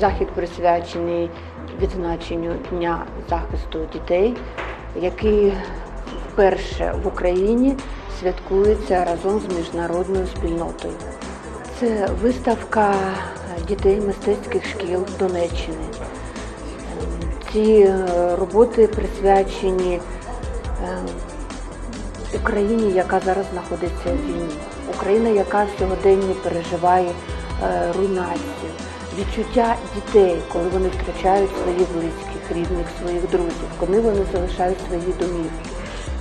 захід присвячений відзначенню Дня захисту дітей, який вперше в Україні святкується разом з міжнародною спільнотою. Це виставка дітей мистецьких шкіл Донеччини. Ці е, роботи присвячені е, Україні, яка зараз знаходиться в війні, Україна, яка в сьогоденні переживає е, руйнацію, відчуття дітей, коли вони втрачають своїх близьких, рідних, своїх друзів, коли вони залишають свої домівки.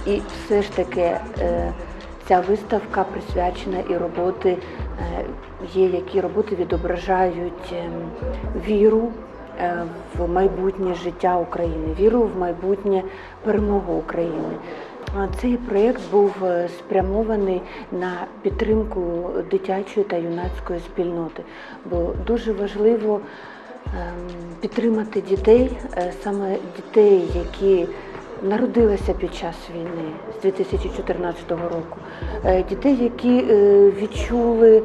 І все ж таки е, ця виставка присвячена і роботи, е, є які роботи відображають ем, віру е, в майбутнє життя України, віру в майбутнє перемогу України. Цей проєкт був е, спрямований на підтримку дитячої та юнацької спільноти, бо дуже важливо ем, підтримати дітей, е, саме дітей, які народилися під час війни з 2014 року, е, дітей, які відчули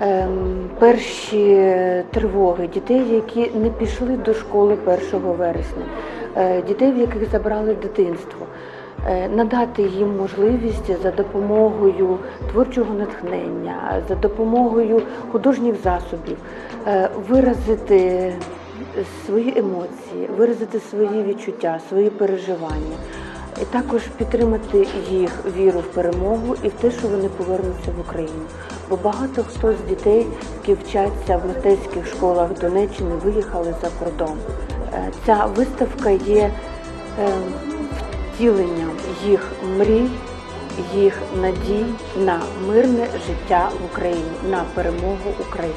ем, перші тривоги, дітей, які не пішли до школи 1 вересня, дітей, в яких забрали дитинство. Е, Надати їм можливість за допомогою творчого натхнення, за допомогою художніх засобів е, виразити свої емоції, виразити свої відчуття, свої переживання, і також підтримати їх віру в перемогу і в те, що вони повернуться в Україну. Бо багато хто з дітей, які вчаться в мистецьких школах Донеччини, виїхали за кордон. Е, Ця виставка є втіленням їх мрій, їх надій на мирне життя в Україні, на перемогу України.